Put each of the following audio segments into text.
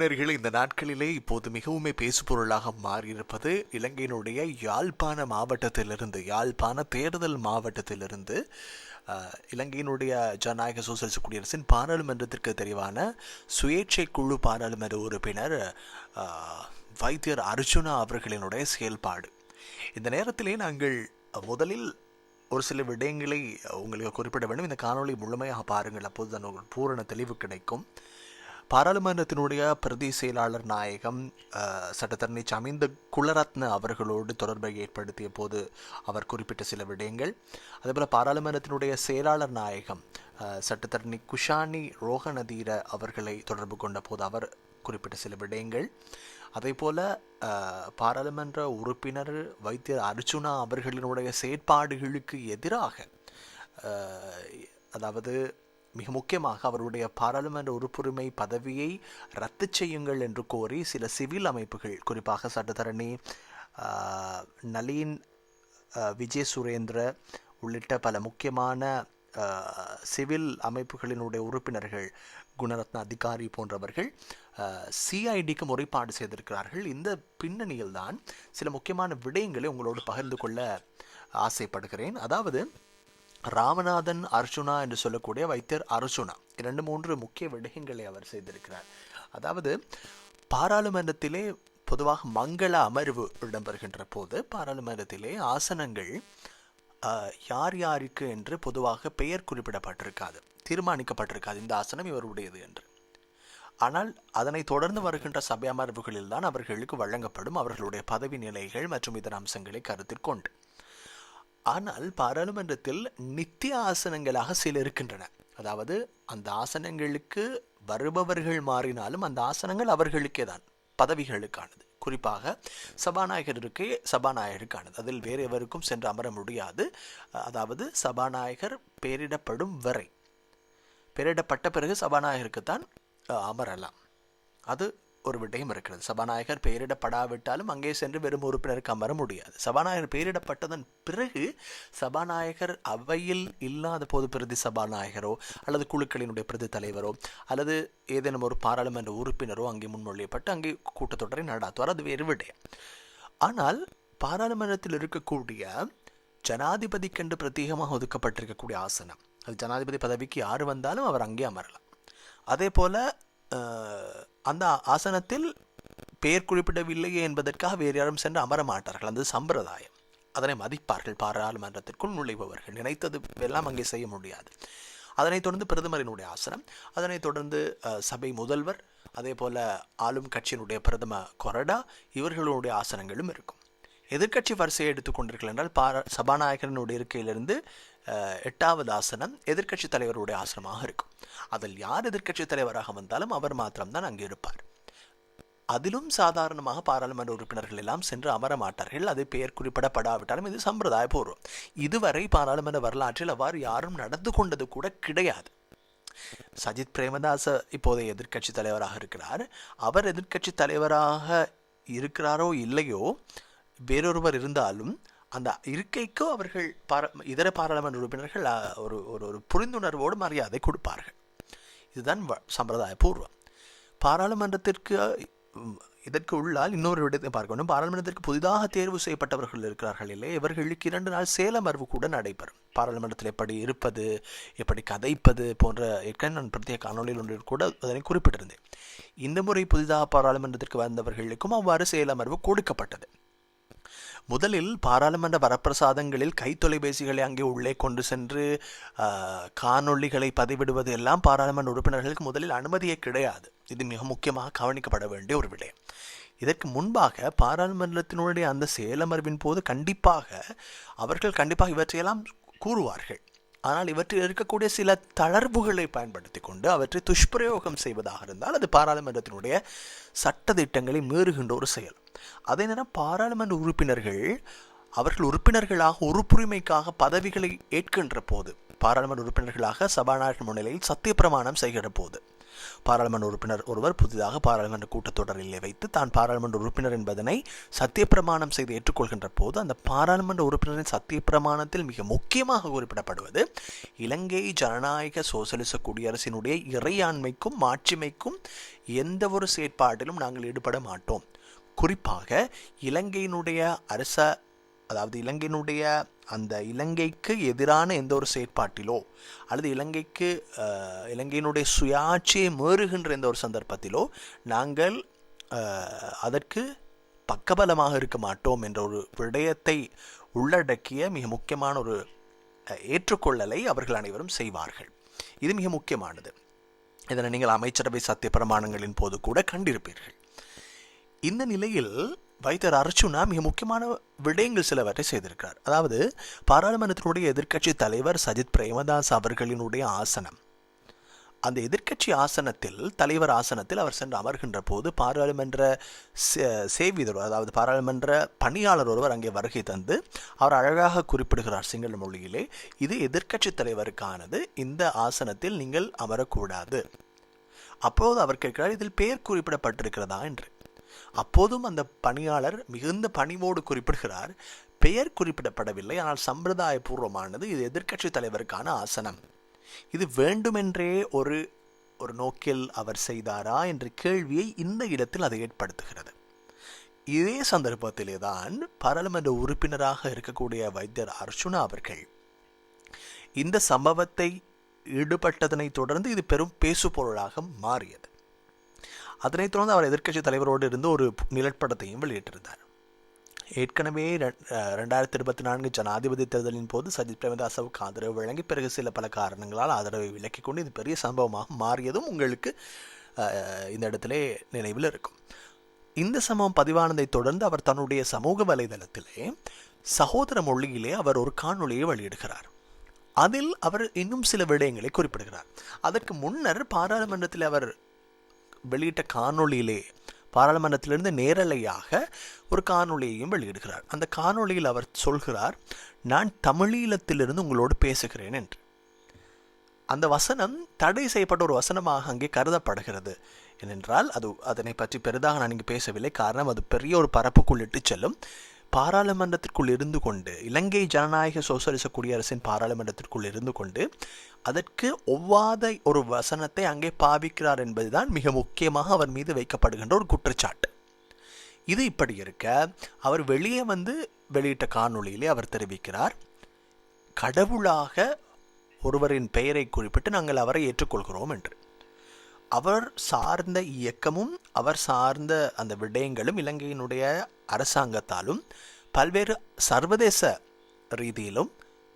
நேயர்களே, இந்த நாட்களிலே இப்போது மிகவுமே பேசுபொருளாக மாறியிருப்பது இலங்கையினுடைய யாழ்ப்பாண மாவட்டத்திலிருந்து யாழ்ப்பாண தேர்தல் மாவட்டத்திலிருந்து இலங்கையினுடைய ஜனநாயக சோசலிச குடியரசின் பாராளுமன்றத்திற்கு தெரிவான சுயேட்சை குழு பாராளுமன்ற உறுப்பினர் வைத்தியர் அர்ஜுனா அவர்களினுடைய செயல்பாடு. இந்த நேரத்திலே நாங்கள் முதலில் ஒரு சில விடயங்களை உங்களுக்கு குறிப்பிட வேண்டும். இந்த காணொளி முழுமையாக பாருங்கள். அப்போது தான் உங்களுக்கு பூரண தெளிவு கிடைக்கும். பாராளுமன்றத்தினுடைய பிரதி செயலாளர் நாயகம் சட்டத்தரணி சமிந்த குலரத்ன அவர்களோடு தொடர்பை ஏற்படுத்திய போது அவர் குறிப்பிட்ட சில விடயங்கள். அதேபோல் பாராளுமன்றத்தினுடைய செயலாளர் நாயகம் சட்டத்தரணி குஷானி ரோகநதீர அவர்களை தொடர்பு கொண்ட போது அவர் குறிப்பிட்ட சில விடயங்கள். அதே போல பாராளுமன்ற உறுப்பினர் வைத்தியர் அர்ஜுனா அவர்களினுடைய செயற்பாடுகளுக்கு எதிராக அதாவது மிக முக்கியமாக அவருடைய பாராளுமன்ற உறுப்புரிமை பதவியை ரத்து செய்யுங்கள் என்று கோரி சில சிவில் அமைப்புகள் குறிப்பாக சட்டத்தரணி நளீன் நளின் விஜய் சுரேந்திர உள்ளிட்ட பல முக்கியமான சிவில் அமைப்புகளினுடைய உறுப்பினர்கள் குணரத்ன அதிகாரி போன்றவர்கள் சிஐடிக்கு முறைப்பாடு செய்திருக்கிறார்கள். இந்த பின்னணியில்தான் சில முக்கியமான விடயங்களை உங்களோடு பகிர்ந்து கொள்ள ஆசைப்படுகிறேன். அதாவது ராமநாதன் அர்ஜுனா என்று சொல்லக்கூடிய வைத்தியர் அர்ஜுனா. இரண்டு மூன்று முக்கிய விடயங்களை அவர் செய்திருக்கிறார். அதாவது பாராளுமன்றத்திலே பொதுவாக மங்கள அமர்வு இடம்பெறுகின்ற போது பாராளுமன்றத்திலே ஆசனங்கள் யார் யாருக்கு என்று பொதுவாக பெயர் குறிப்பிடப்பட்டிருக்காது தீர்மானிக்கப்பட்டிருக்காது இந்த ஆசனம் இவருடையது என்று. ஆனால் அதனை தொடர்ந்து வருகின்ற சபை அமர்வுகளில் தான் அவர்களுக்கு வழங்கப்படும் அவர்களுடைய பதவி நிலைகள் மற்றும் இதர அம்சங்களை கருத்தில் கொண்டு. ஆனால் பாராளுமன்றத்தில் நித்திய ஆசனங்களாக சில இருக்கின்றன. அதாவது அந்த ஆசனங்களுக்கு வருபவர்கள் மாறினாலும் அந்த ஆசனங்கள் அவர்களுக்கே தான் பதவிகளுக்கானது. குறிப்பாக சபாநாயகருக்கு சபாநாயகருக்கானது. அதில் வேறு எவருக்கும் சென்று அமர முடியாது. அதாவது சபாநாயகர் பெயரிடப்படும் வரை பெயரிடப்பட்ட பிறகு சபாநாயகருக்கு தான் அமரலாம். அது ஒரு விடயம் இருக்கிறது. சபாநாயகர் பெயரிடப்படாவிட்டாலும் அங்கே சென்று வெறும் உறுப்பினருக்கு அமர முடியாது. சபாநாயகர் பெயரிடப்பட்டதன் பிறகு சபாநாயகர் அவையில் இல்லாத போது பிரதி சபாநாயகரோ அல்லது குழுக்களினுடைய பிரதி தலைவரோ அல்லது ஏதேனும் ஒரு பாராளுமன்ற உறுப்பினரோ அங்கே முன்மொழியப்பட்டு அங்கே கூட்டத்தொடரை நடாத்துவார். அது வேறு விடயம். ஆனால் பாராளுமன்றத்தில் இருக்கக்கூடிய ஜனாதிபதிக்கென்று பிரத்யேகமாக ஒதுக்கப்பட்டிருக்கக்கூடிய ஆசனம் அது ஜனாதிபதி பதவிக்கு யார் வந்தாலும் அவர் அங்கே அமரலாம். அதே போல் அந்த ஆசனத்தில் பெயர் குறிப்பிடவில்லையே என்பதற்காக வேறு யாரும் சென்று அமர மாட்டார்கள். அந்த சம்பிரதாயம். அதனை மதிப்பார்கள். பாராளுமன்றத்திற்குள் நுழைபவர்கள். நினைத்தது எல்லாம் அங்கே செய்ய முடியாது. அதனைத் தொடர்ந்து பிரதமரினுடைய ஆசனம். அதனைத் தொடர்ந்து சபை முதல்வர் அதே போல் ஆளும் கட்சியினுடைய பிரதம கொரடா இவர்களுடைய ஆசனங்களும் இருக்கும். எதிர்க்கட்சி வரிசையை எடுத்துக்கொண்டீர்கள் என்றால் பாரா சபாநாயகரினுடைய இருக்கையிலிருந்து எட்டாவது ஆசனம் எதிர்க்கட்சி தலைவருடைய ஆசனமாக இருக்கும். அதில் யார் எதிர்க்கட்சி தலைவராக வந்தாலும் அவர் மாத்திரம்தான் அங்கே இருப்பார். அதிலும் சாதாரணமாக பாராளுமன்ற உறுப்பினர்கள் எல்லாம் சென்று அமர மாட்டார்கள். அது பெயர் குறிப்பிடப்படாவிட்டாலும் இது சம்பிரதாயபூர்வம். இதுவரை பாராளுமன்ற வரலாற்றில் அவ்வாறு யாரும் நடந்து கொண்டது கூட கிடையாது. சஜித் பிரேமதாச இப்போதைய எதிர்க்கட்சி தலைவராக இருக்கிறார். அவர் எதிர்க்கட்சி தலைவராக இருக்கிறாரோ இல்லையோ வேறொருவர் இருந்தாலும் அந்த இருக்கைக்கோ அவர்கள் பார இதர பாராளுமன்ற உறுப்பினர்கள் ஒரு ஒரு ஒரு புரிந்துணர்வோடு மரியாதை கொடுப்பார்கள். இதுதான் வ- சம்பிரதாயபூர்வம். பாராளுமன்றத்திற்கு இதற்கு உள்ளால் இன்னொரு விடத்தை பார்க்கணும். பாராளுமன்றத்திற்கு புதிதாக தேர்வு செய்யப்பட்டவர்கள் இருக்கிறார்கள் இல்லை இவர்களுக்கு இரண்டு நாள் சேலமர்வு கூட நடைபெறும். பாராளுமன்றத்தில் எப்படி இருப்பது எப்படி கதைப்பது போன்ற ஏற்கனவே நான் பிரத்யேக காணொலியில் ஒன்றில் கூட அதனை குறிப்பிட்டிருந்தேன். இந்த முறை புதிதாக பாராளுமன்றத்திற்கு வந்தவர்களுக்கும் அவ்வாறு செயலமர்வு கொடுக்கப்பட்டது. முதலில் பாராளுமன்ற வரப்பிரசாதங்களில் கைத்தொலைபேசிகளை அங்கே உள்ளே கொண்டு சென்று காணொளிகளை பதிவிடுவது எல்லாம் பாராளுமன்ற உறுப்பினர்களுக்கு முதலில் அனுமதியே கிடையாது. இது மிக முக்கியமாக கவனிக்கப்பட வேண்டிய ஒரு விடயம். இதற்கு முன்பாக பாராளுமன்றத்தினுடைய அந்த செயலமர்வின் போது கண்டிப்பாக அவர்கள் கண்டிப்பாக இவற்றையெல்லாம் கூறுவார்கள். ஆனால் இவற்றில் இருக்கக்கூடிய சில தளர்வுகளை பயன்படுத்தி கொண்டு அவற்றை துஷ்பிரயோகம் செய்வதாக இருந்தால் அது பாராளுமன்றத்தினுடைய சட்ட திட்டங்களை மீறுகின்ற ஒரு செயல். அதே நேரம் பாராளுமன்ற உறுப்பினர்கள் அவர்கள் உறுப்பினர்களாக உறுப்புரிமைக்காக பதவிகளை ஏற்கின்ற போது பாராளுமன்ற உறுப்பினர்களாக சபாநாயகர் முன்னிலையில் சத்திய பிரமாணம் செய்கிற போது பாராளுமன்ற உறுப்பினர் ஒருவர் புதிதாக பாராளுமன்ற கூட்டத்தொடரில் வைத்து தான் பாராளுமன்ற உறுப்பினர் என்பதனை சத்தியப்பிரமாணம் செய்து ஏற்றுக்கொள்கின்ற போது அந்த பாராளுமன்ற உறுப்பினரின் சத்தியப்பிரமாணத்தில் மிக முக்கியமாக குறிப்பிடப்படுவது இலங்கை ஜனநாயக சோசலிச குடியரசினுடைய இறையாண்மைக்கும் மாட்சிமைக்கும் எந்த ஒரு செயற்பாட்டிலும் நாங்கள் ஈடுபட மாட்டோம். குறிப்பாக இலங்கையினுடைய அரச அதாவது இலங்கையினுடைய அந்த இலங்கைக்கு எதிரான எந்த ஒரு செயற்பாட்டிலோ அல்லது இலங்கைக்கு இலங்கையினுடைய சுயாட்சியை மீறுகின்ற எந்த ஒரு சந்தர்ப்பத்திலோ நாங்கள் அதற்கு பக்கபலமாக இருக்க மாட்டோம் என்ற ஒரு விடயத்தை உள்ளடக்கிய மிக முக்கியமான ஒரு ஏற்றுக்கொள்ளலை அவர்கள் அனைவரும் செய்வார்கள். இது மிக முக்கியமானது. இதனை நீங்கள் அமைச்சரவை சத்திய பிரமாணங்களின் போது கூட கண்டிருப்பீர்கள். இந்த நிலையில் வைத்தியர் அர்ச்சுனா மிக முக்கியமான விடயங்கள் சிலவற்றை செய்திருக்கிறார். அதாவது பாராளுமன்றத்தினுடைய எதிர்க்கட்சி தலைவர் சஜித் பிரேமதாஸ் அவர்களினுடைய ஆசனம். அந்த எதிர்க்கட்சி ஆசனத்தில் தலைவர் ஆசனத்தில் அவர் சென்று அமர்கின்ற போது பாராளுமன்ற சே- சேவிதர் அதாவது பாராளுமன்ற பணியாளர் ஒருவர் அங்கே வருகை தந்து அவர் அழகாக குறிப்பிடுகிறார் சிங்கள மொழியிலே இது எதிர்க்கட்சி தலைவருக்கானது இந்த ஆசனத்தில் நீங்கள் அமரக்கூடாது. அப்போது அவர் கேட்கிறார் இதில் பெயர் குறிப்பிடப்பட்டிருக்கிறதா? என்று. அப்போதும் அந்த பணியாளர் மிகுந்த பணிவோடு குறிப்பிடுகிறார். பெயர் குறிப்பிடப்படவில்லை. ஆனால் சம்பிரதாயபூர்வமானது இது எதிர்க்கட்சி தலைவருக்கான ஆசனம். இது வேண்டுமென்றே ஒரு ஒரு நோக்கில் அவர் செய்தாரா என்ற கேள்வியை இந்த இடத்தில் அதை ஏற்படுத்துகிறது. இதே சந்தர்ப்பத்திலே தான் பாராளுமன்ற உறுப்பினராக இருக்கக்கூடிய வைத்தியர் அர்ச்சுனா அவர்கள் இந்த சம்பவத்தை ஈடுபட்டதனை தொடர்ந்து இது பெரும் பேசுபொருளாக மாறியது. அதனைத் தொடர்ந்து அவர் எதிர்க்கட்சி தலைவரோடு இருந்து ஒரு நிலப்படத்தையும் வெளியிட்டிருந்தார். ஏற்கனவே ரெண்டாயிரத்தி இருபத்தி நான்கு ஜனாதிபதி தேர்தலின் போது சஜித் பிரேமதாசவுக்கு ஆதரவு வழங்கி பிறகு சில பல காரணங்களால் ஆதரவை விலக்கிக் கொண்டு இது பெரிய சம்பவமாக மாறியதும் உங்களுக்கு இந்த இடத்திலே நினைவில் இருக்கும். இந்த சம்பவம் பதிவானதை தொடர்ந்து அவர் தன்னுடைய சமூக வலைதளத்திலே சகோதர மொழியிலே அவர் ஒரு காணொளியை வெளியிடுகிறார். அதில் அவர் இன்னும் சில விடயங்களை குறிப்பிடுகிறார். அதற்கு முன்னர் பாராளுமன்றத்தில் அவர் வெளியிட்ட காணொளியிலே பாராளுமன்றத்திலிருந்து நேரலையாக ஒரு காணொளியையும் வெளியிடுகிறார். அந்த காணொளியில் அவர் சொல்கிறார் நான் தமிழீழத்திலிருந்து உங்களோடு பேசுகிறேன் என்று. அந்த வசனம் தடை செய்யப்பட்ட ஒரு வசனமாக அங்கே கருதப்படுகிறது. ஏனென்றால் அது அதனை பற்றி பெரிதாக நான் இங்கே பேசவில்லை. காரணம் அது பெரிய ஒரு பரப்புக்குள் இட்டு செல்லும். பாராளுமன்றத்திற்குள் இருந்து கொண்டு இலங்கை ஜனநாயக சோசலிச குடியரசின் பாராளுமன்றத்திற்குள் இருந்து கொண்டு அதற்கு ஒவ்வாத ஒரு வசனத்தை அங்கே பாவிக்கிறார் என்பதுதான் மிக முக்கியமாக அவர் மீது வைக்கப்படுகின்ற ஒரு குற்றச்சாட்டு. இது இப்படி இருக்க அவர் வெளியே வந்து வெளியிட்ட காணொளியிலே அவர் தெரிவிக்கிறார் கடவுளாக ஒருவரின் பெயரை குறிப்பிட்டு நாங்கள் அவரை ஏற்றுக்கொள்கிறோம் என்று. அவர் சார்ந்த இயக்கமும் அவர் சார்ந்த அந்த விடயங்களும் இலங்கையினுடைய அரசாங்கத்தாலும் பல்வேறு சர்வதேச ரீதியிலும்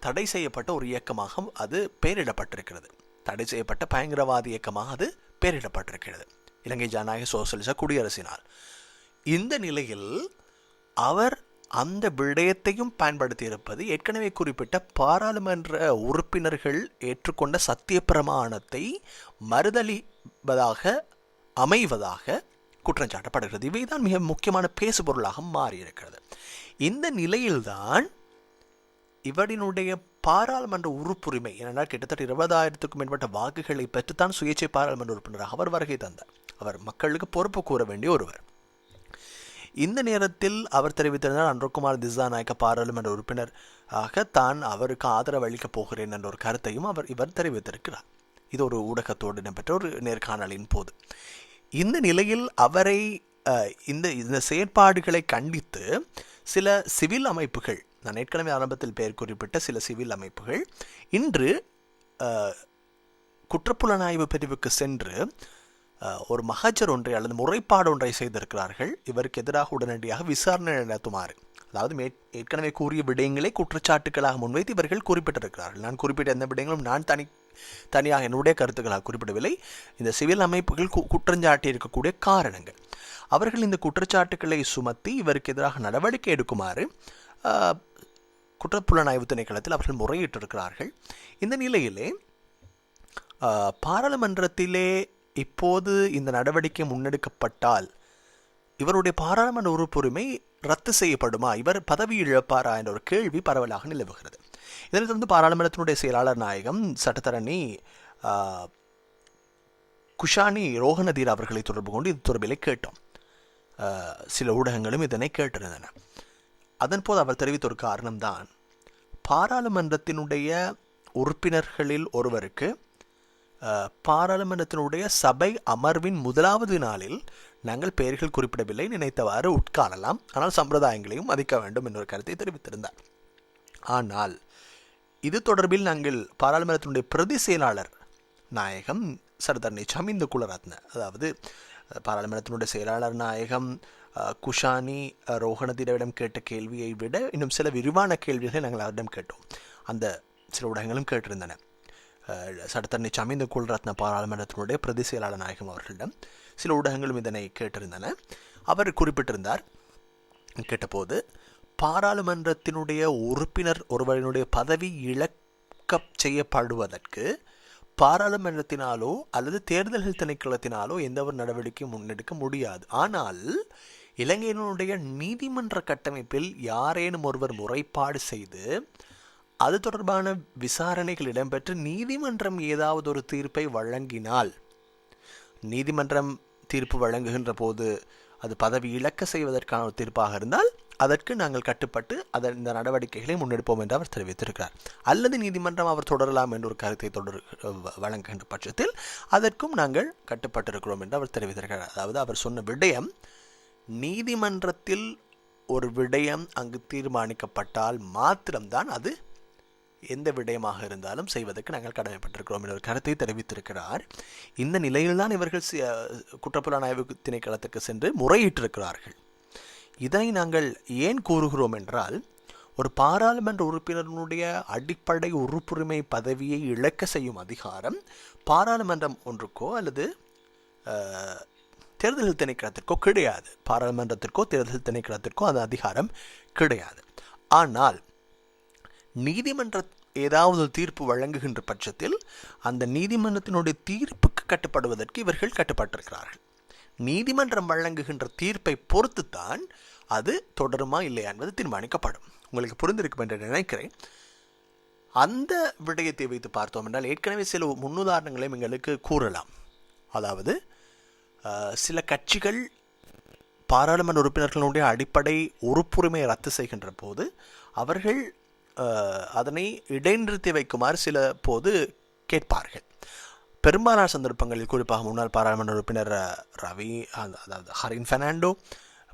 தடை செய்யப்பட்ட ஒரு இயக்கமாக அது பெயரிடப்பட்டிருக்கிறது. தடை செய்யப்பட்ட பயங்கரவாத இயக்கமாக அது பெயரிடப்பட்டிருக்கிறது. இலங்கை ஜனநாயக சோசலிச குடியரசினால். இந்த நிலையில் அவர் அந்த விடயத்தையும் பயன்படுத்தி இருப்பது ஏற்கனவே குறிப்பிட்ட பாராளுமன்ற உறுப்பினர்கள் ஏற்றுக்கொண்ட சத்திய பிரமாணத்தை மறுதளிப்பதாக அமைவதாக குற்றம் சாட்டப்படுகிறது இவைதான் மிக முக்கியமான பேசுபொருளாக மாறியிருக்கிறது. இந்த நிலையில்தான் இவரினுடைய பாராளுமன்ற உறுப்புரிமை ஏனென்றால் கிட்டத்தட்ட இருபதாயிரத்துக்கும் மேற்பட்ட வாக்குகளை பெற்றுத்தான் சுயேட்சை பாராளுமன்ற உறுப்பினராக அவர் வருகை தந்தார். அவர் மக்களுக்கு பொறுப்பு கூற வேண்டிய ஒருவர். இந்த நேரத்தில் அவர் தெரிவித்திருந்தார் அன்றகுமார் திசாநாயக்க பாராளுமன்ற உறுப்பினர் ஆக தான் அவருக்கு ஆதரவு அளிக்கப் போகிறேன் என்ற ஒரு கருத்தையும் அவர் இவர் தெரிவித்திருக்கிறார். இது ஒரு ஊடகத்தோடு இடம்பெற்ற ஒரு நேர்காணலின் போது. இந்த நிலையில் அவரை இந்த இந்த செயற்பாடுகளை கண்டித்து சில சிவில் அமைப்புகள் நான் ஏற்கனவே ஆரம்பத்தில் பெயர் குறிப்பிட்ட சில சிவில் அமைப்புகள் இன்று குற்றப்புலனாய்வு பிரிவுக்கு சென்று ஒரு மகஜர் ஒன்றை அல்லது முறைப்பாடு ஒன்றை செய்திருக்கிறார்கள். இவருக்கு எதிராக உடனடியாக விசாரணை நடத்துமாறு. அதாவது மே ஏற்கனவே கூறிய விடயங்களை குற்றச்சாட்டுகளாக முன்வைத்து இவர்கள் குறிப்பிட்டிருக்கிறார்கள். நான் குறிப்பிட்ட எந்த விடயங்களும் நான் தனி தனியாக என்னுடைய கருத்துக்களாக குறிப்பிடவில்லை. இந்த சிவில் அமைப்புகள் கு- குற்றஞ்சாட்டி இருக்கக்கூடிய காரணங்கள். அவர்கள் இந்த குற்றச்சாட்டுக்களை சுமத்தி இவருக்கு எதிராக நடவடிக்கை எடுக்குமாறு குற்றப்புலனாய்வு திணைக்களத்தில் அவர்கள் முறையிட்டிருக்கிறார்கள். இந்த நிலையிலே ஆஹ், பாராளுமன்றத்திலே இப்போது இந்த நடவடிக்கை முன்னெடுக்கப்பட்டால் இவருடைய பாராளுமன்ற உறுப்புரிமை ரத்து செய்யப்படுமா? இவர் பதவி இழப்பாரா? என்ற ஒரு கேள்வி பரவலாக நிலவுகிறது. இதனைத் தொடர்ந்து பாராளுமன்றத்தினுடைய செயலாளர் நாயகம் சட்டத்தரணி ஆஹ், குஷானி ரோஹனதீர் அவர்களை தொடர்பு கொண்டு இது தொடர்பிலே கேட்டோம். சில ஊடகங்களும் இதனை கேட்டிருந்தன. அதன் போது அவர் தெரிவித்த ஒரு காரணம்தான் பாராளுமன்றத்தினுடைய உறுப்பினர்களில் ஒருவருக்கு பாராளுமன்றத்தினுடைய சபை அமர்வின் முதலாவது நாளில் நாங்கள் பெயர்கள் குறிப்பிடவில்லை நினைத்தவாறு உட்காணலாம் ஆனால் சம்பிரதாயங்களையும் மதிக்க வேண்டும் என்ற ஒரு கருத்தை தெரிவித்திருந்தார். ஆனால் இது தொடர்பில் நாங்கள் பாராளுமன்றத்தினுடைய பிரதி செயலாளர் நாயகம் சர்தார் நிச்சாமிந்த குலரத்ன அதாவது பாராளுமன்றத்தினுடைய செயலாளர் நாயகம் குஷானி அஹ், ரோஹணதீரவிடம் கேட்ட கேள்வியை விட இன்னும் சில விரிவான கேள்விகளை நாங்கள் அவரிடம் கேட்டோம். அந்த சில ஊடகங்களும் கேட்டிருந்தன. அஹ், சர்தார் நிச்சாமிந்த குலரத்ன பாராளுமன்றத்தினுடைய பிரதி செயலாளர் நாயகம் அவர்களிடம் சில ஊடகங்களும் இதனை கேட்டிருந்தன. அவர் குறிப்பிட்டிருந்தார். கேட்டபோது பாராளுமன்றத்தினுடைய உறுப்பினர் ஒருவரினுடைய பதவி இழக்க செய்யப்படுவதற்கு பாராளுமன்றத்தினாலோ அல்லது தேர்தல்கள் திணைக்களத்தினாலோ எந்த ஒரு நடவடிக்கையும் முன்னெடுக்க முடியாது. ஆனால் இலங்கையினுடைய நீதிமன்ற கட்டமைப்பில் யாரேனும் ஒருவர் முறைப்பாடு செய்து அது தொடர்பான விசாரணைகள் இடம்பெற்று நீதிமன்றம் ஏதாவது ஒரு தீர்ப்பை வழங்கினால் நீதிமன்றம் தீர்ப்பு வழங்குகின்ற போது அது பதவி இழக்க செய்வதற்கான ஒரு தீர்ப்பாக இருந்தால் அதற்கு நாங்கள் கட்டுப்பட்டு அதன் இந்த நடவடிக்கைகளை முன்னெடுப்போம் என்று அவர் தெரிவித்திருக்கிறார். அல்லது நீதிமன்றம் அவர் தொடரலாம் என்ற ஒரு கருத்தை தொடர் வழங்குகின்ற பட்சத்தில் அதற்கும் நாங்கள் கட்டுப்பட்டிருக்கிறோம் என்று அவர் தெரிவித்திருக்கிறார். அதாவது அவர் சொன்ன விடயம் நீதிமன்றத்தில் ஒரு விடயம் அங்கு தீர்மானிக்கப்பட்டால் மாத்திரம்தான் அது எந்த விடயமாக இருந்தாலும் செய்வதற்கு நாங்கள் கடமைப்பட்டிருக்கிறோம் என்ற ஒரு கருத்தை தெரிவித்திருக்கிறார். இந்த நிலையில்தான் இவர்கள் குற்றப்புலனாய்வு ஆய்வு திணைக்களத்துக்கு சென்று முறையிட்டிருக்கிறார்கள். இதனை நாங்கள் ஏன் கூறுகிறோம் என்றால் ஒரு பாராளுமன்ற உறுப்பினருடைய அடிப்படை உறுப்புரிமை பதவியை இழக்க செய்யும் அதிகாரம் பாராளுமன்றம் ஒன்றுக்கோ அல்லது தேர்தல் திணைக்களத்திற்கோ கிடையாது. பாராளுமன்றத்திற்கோ தேர்தல் திணைக்களத்திற்கோ அந்த அதிகாரம் கிடையாது. ஆனால் நீதிமன்ற ஏதாவது தீர்ப்பு வழங்குகின்ற பட்சத்தில் அந்த நீதிமன்றத்தினுடைய தீர்ப்புக்கு கட்டுப்படுவதற்கு இவர்கள் கட்டுப்பட்டிருக்கிறார்கள். நீதிமன்றம் வழங்குகின்ற தீர்ப்பை பொறுத்துத்தான் அது தொடருமா இல்லையா என்பது தீர்மானிக்கப்படும். உங்களுக்கு புரிந்திருக்கும் என்று நினைக்கிறேன். அந்த விடயத்தை வைத்து பார்த்தோம் என்றால் ஏற்கனவே சில முன்னுதாரணங்களையும் எங்களுக்கு கூறலாம். அதாவது சில கட்சிகள் பாராளுமன்ற உறுப்பினர்களுடைய அடிப்படை உறுப்புரிமையை ரத்து செய்கின்ற போது அவர்கள் அதனை இடைநிறுத்தி வைக்குமாறு சில போது கேட்பார்கள். பெரும்பாலான சந்தர்ப்பங்களில் குறிப்பாக முன்னாள் பாராளுமன்ற உறுப்பினர் ரவி அதாவது ஹரின் ஃபெர்னாண்டோ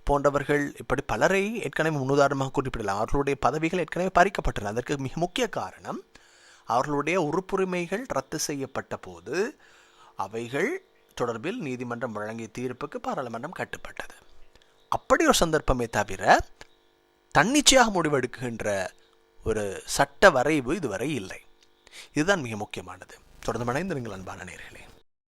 போன்றவர்கள் இப்படி பலரை ஏற்கனவே முன்னுதாரணமாக குறிப்பிடலாம் அவர்களுடைய பதவிகள் ஏற்கனவே பறிக்கப்பட்டன. அதற்கு மிக முக்கிய காரணம் அவர்களுடைய உறுப்புரிமைகள் ரத்து செய்யப்பட்ட போது அவைகள் தொடர்பில் நீதிமன்றம் வழங்கிய தீர்ப்புக்கு பாராளுமன்றம் கட்டுப்பட்டது. அப்படி ஒரு சந்தர்ப்பமே தவிர தன்னிச்சையாக முடிவெடுக்கின்ற ஒரு சட்ட வரைவு இதுவரை இல்லை. இதுதான் மிக முக்கியமானது. தொடர்ந்து மனைந்து நீங்கள் அன்பான நேர்களே.